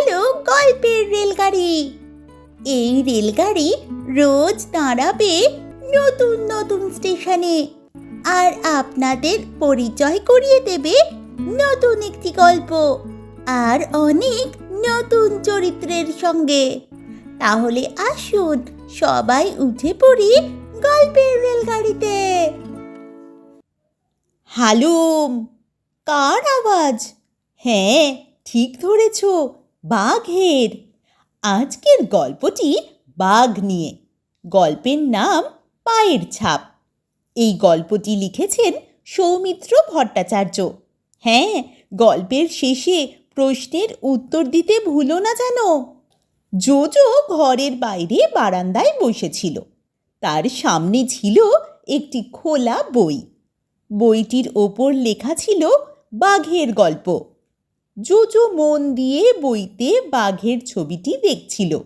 গেল গল্পের রেলগাড়ি। এই রেলগাড়ি রোজ দাঁড়াবে নতুন নতুন স্টেশনে আর আপনাদের পরিচয় করিয়ে দেবে নতুন একটি গল্প আর অনেক নতুন চরিত্রের সঙ্গে। তাহলে আসুন সবাই উঠে পড়ি গল্পের রেলগাড়িতে। হালুম, কার আওয়াজ? হ্যাঁ ঠিক ধরেছ। বাঘের। আজকের গল্পটি বাঘ নিয়ে। গল্পের নাম পায়ের ছাপ। এই গল্পটি লিখেছেন সৌমিত্র ভট্টাচার্য। হ্যাঁ গল্পের শেষে প্রশ্নের উত্তর দিতে ভুলো না জানো জোজো ঘরের বাইরে বারান্দায় বসেছিল। তার সামনে ছিল একটি খোলা বই। বইটির ওপর লেখা ছিল বাঘের গল্প। জোজো মন দিয়ে বইতে বাঘের ছবিটি দেখছিল।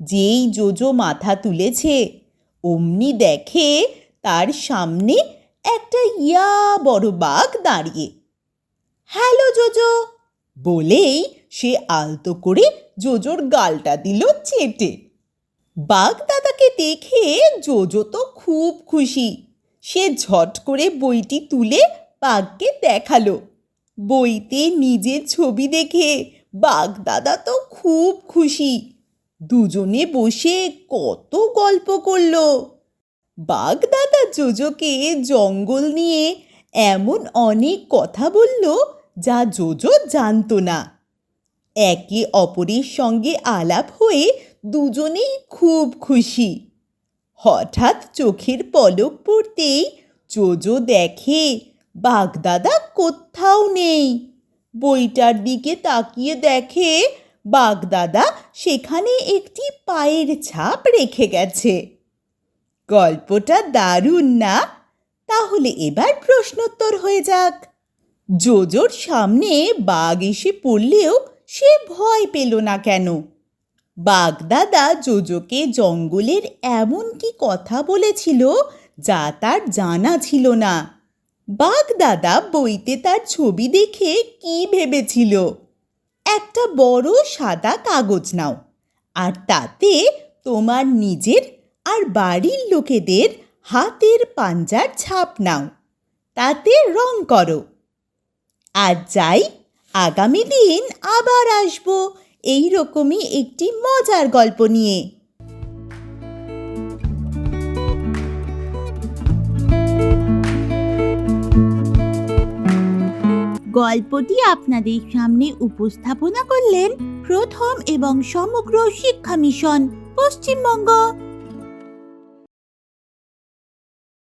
যেই জোজো মাথা তুলেছে, অমনি দেখে তার সামনে একটা ইয়া বড় বাঘ দাঁড়িয়ে। Hello Jojo! বলেই সে আলতো করে জোজোর গালটা দিল চেটে। বাঘ দাদাকে দেখে জোজো তো খুব খুশি। সে ঝট করে বইটি তুলে বাঘকে দেখাল। বইতে নিজের ছবি দেখে বাঘ দাদা তো খুব খুশি। দুজনে বসে কত গল্প করল। বাঘ দাদা জোজোকে জঙ্গল নিয়ে এমন অনেক কথা বলল যা জোজো জানতো না। একে অপরের সঙ্গে আলাপ হয়ে দুজনেই খুব খুশি। হঠাৎ চোখের পলক পড়তেই জোজো দেখে বাগদাদা কোথাও নেই। বইটার দিকে তাকিয়ে দেখে বাগদাদা সেখানে একটি পায়ের ছাপ রেখে গেছে। গল্পটা দারুণ না? তাহলে এবার প্রশ্নোত্তর হয়ে যাক। জোজোর সামনে বাঘ এসে পড়লেও সে ভয় পেল না কেন? বাগদাদা জোজোকে জঙ্গলের এমন কি কথা বলেছিল যা তার জানা ছিল না। বাগদাদা বইতে তার ছবি দেখে কি ভেবেছিল? একটা বড় সাদা কাগজ নাও, আর তাতে তোমার নিজের আর বাড়ির লোকেদের হাতের পাঞ্জার ছাপ নাও, তাতে রং করো। আর যাই, আগামী দিন আবার আসব এই রকমই একটি মজার গল্প নিয়ে। গল্পটি আপনাদের সামনে উপস্থাপনা করলেন প্রথম এবং সমগ্র শিক্ষা মিশন পশ্চিমবঙ্গ।